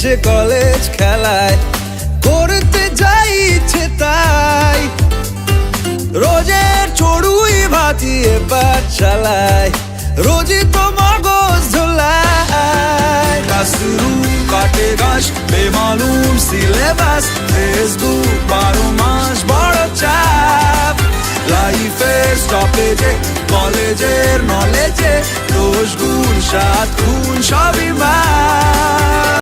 শেষে কলেজ খেলায় করতে যাই ইচ্ছে তাই। রোজের চড়ুই ভাতিয়ে পাঠশালায় রোজই তো মগজ ধোলায়। কাসুরু কাটে গাছ বেমালুম সিলেবাস, ফেসবুক বারো মাস বড় চাপ। লাইফের স্টপেজে কলেজের নলেজে দোষ গুণ সাত গুণ সব